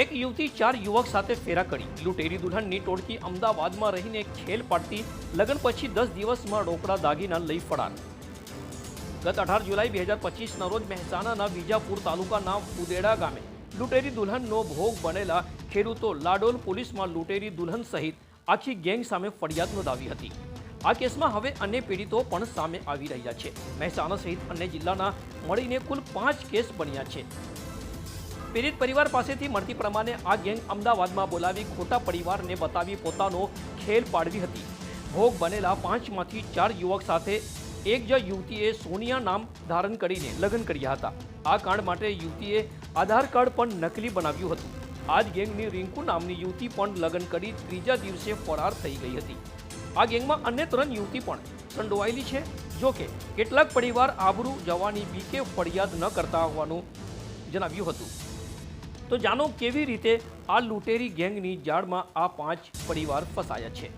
એક યુવતી ચાર યુવક સાથે ફેરા કરી. લૂંટેરી દુલ્હનની ટોળકી અમદાવાદમાં રહીને ખેલ પાડતી લગ્ન પછી દસ દિવસમાં રોકડા દાગીના લઈ ફરાર. ગત અઢાર જુલાઈ બે હજાર પચીસના રોજ મહેસાણાના વિજાપુર તાલુકાના ઉદેડા ગામે લૂંટેરી દુલ્હનનો ભોગ બનેલા ખેડૂતો લાડોલ પોલીસમાં લૂંટેરી દુલ્હન સહિત આખી ગેંગ સામે ફરિયાદ નોંધાવી હતી. આ કેસમાં હવે અન્ય પીડિતો પણ સામે આવી રહ્યા છે. મહેસાણા સહિત અન્ય જિલ્લાના મળીને કુલ પાંચ કેસ બન્યા છે. પીડિત પરિવાર પાસેથી મળતી પ્રમાણે આ ગેંગ અમદાવાદમાં બોલાવી ખોટા પરિવારને બતાવી પોતાનો ખેલ પાડવી હતી. ભોગ બનેલા પાંચમાંથી ચાર યુવક સાથે એક જ યુવતીએ સોનિયા નામ ધારણ કરીને લગ્ન કર્યા હતા. આ કાંડ માટે યુવતીએ આધાર કાર્ડ પણ નકલી બનાવ્યું હતું. આ જ ગેંગની રિંકુ નામની યુવતી પણ લગ્ન કરી ત્રીજા દિવસે ફરાર થઈ ગઈ હતી. આ ગેંગમાં અન્ય ત્રણ યુવતી પણ સંડોવાયેલી છે. જો કે, કેટલાક પરિવાર આબરૂ જવાની બીકે ફરિયાદ ન કરતા હોવાનું જણાવ્યું હતું. તો જાણો કેવી રીતે આ લૂંટેરી ગેંગની જાળમાં આ પાંચ પરિવાર ફસાયા છે.